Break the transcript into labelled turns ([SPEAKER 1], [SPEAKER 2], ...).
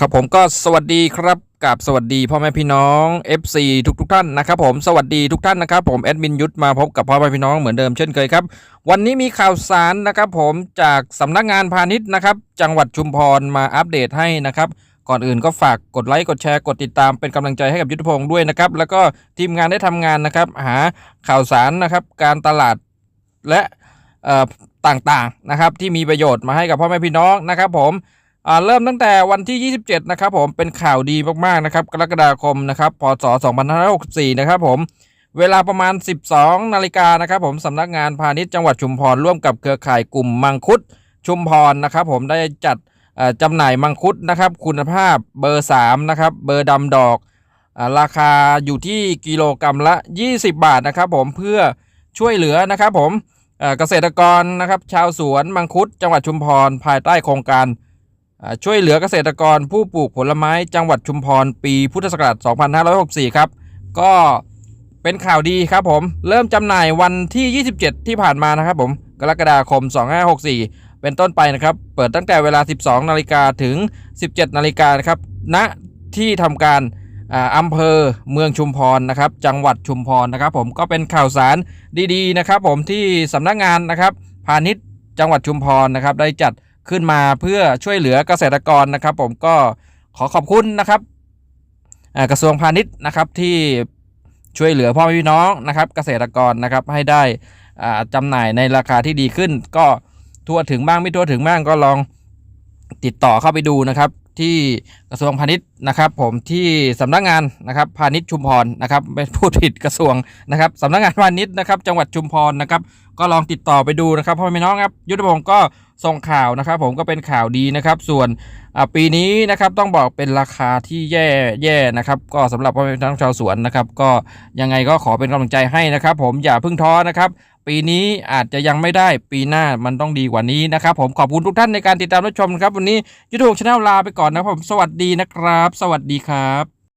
[SPEAKER 1] ครับผมก็สวัสดีครับกับสวัสดีพ่อแม่พี่น้อง FC ทุกทุกๆท่านนะครับผมสวัสดีทุกท่านนะครับผมแอดมินยุทธมาพบกับพ่อแม่พี่น้องเหมือนเดิมเช่นเคยครับวันนี้มีข่าวสารนะครับผมจากสำนักงานพาณิชย์นะครับจังหวัดชุมพรมาอัปเดตให้นะครับก่อนอื่นก็ฝากกดไลค์กดแชร์กดติดตามเป็นกำลังใจให้กับยุทธพงศ์ด้วยนะครับแล้วก็ทีมงานได้ทำงานนะครับหาข่าวสารนะครับการตลาดและเอ่อต่างๆนะครับที่มีประโยชน์มาให้กับพ่อแม่พี่น้องนะครับผม เริ่มตั้งแต่วันที่ 27 นะครับผมเป็นข่าวดีมากๆนะครับกรกฎาคมนะครับพศ 2564 นะครับผมเวลาประมาณ 12 นาฬิกานะครับผมสำนักงานพาณิชย์จังหวัดชุมพรร่วมกับเครือข่ายกลุ่มมังคุดชุมพรนะครับผมได้จัดจำหน่ายมังคุดนะครับคุณภาพเบอร์ 3 นะครับเบอร์ดำดอกอราคาอยู่ที่กิโลกรรัมละ 20 บาทนะครับผมเพื่อช่วยเหลือนะครับผมเกษตรกรนะครับชาวสวนมังคุดจังหวัดชุมพรภายใต้โครงการ ช่วยเหลือเกษตรกรผู้ปลูกผลไม้จังหวัดชุมพร ปีพุทธศักราช 2564 ครับ ก็เป็นข่าวดีครับผม เริ่มจำหน่ายวันที่ 27 ที่ผ่านมานะครับผม กรกฎาคม 2564 เป็นต้นไปนะครับ เปิดตั้งแต่เวลา 12 นาฬิกาถึง 17 นาฬิกานะครับ ณ ที่ทำการอ่าอำเภอเมืองชุมพรนะครับ จังหวัดชุมพรนะครับ ผม ก็เป็นข่าวสารดีๆนะครับ ผมที่สำนักงานนะครับ พาณิชย์จังหวัดชุมพรนะครับ ได้จัด ขึ้นมาเพื่อช่วยเหลือเกษตรกรนะครับ ผมก็ขอขอบคุณนะครับกระทรวงพาณิชย์นะครับที่ช่วยเหลือพ่อแม่พี่น้องนะครับ เกษตรกรนะครับให้ได้อ่าจำหน่ายในราคาที่ดีขึ้น ก็ทั่วถึงบ้างไม่ทั่วถึงบ้างก็ลองติดต่อเข้าไปดูนะครับ ที่กระทรวงพาณิชย์นะครับ ผมที่สำนักงานนะครับพาณิชย์ชุมพรนะครับไม่พูดผิดกระทรวงนะครับสำนักงานพาณิชย์นะครับ จังหวัดชุมพรนะครับ ก็ลองติดต่อไปดูนะครับพ่อแม่พี่น้องครับยุทธพงศ์ก็ ส่งข่าวนะครับผมก็เป็นข่าวดีนะครับ ส่วนปีนี้นะครับต้องบอกเป็นราคาที่แย่แย่นะครับ ก็สำหรับพ่อแม่พี่น้งชาวสวนนะครับ ก็ยังไงก็ขอเป็นกำลังใจให้นะครับ ผมอย่าเพิ่งท้อนะครับ ปีนี้อาจจะยังไม่ได้ปีหน้ามันต้องดีกว่านี้นะครับ ผมขอบคุณทุกท่านในการติดตามรับชมครับ วันนี้ยุทธพงศ์ชาแนลลาไปก่อนนะครับผมสวัสดีนะครับ สวัสดีครับ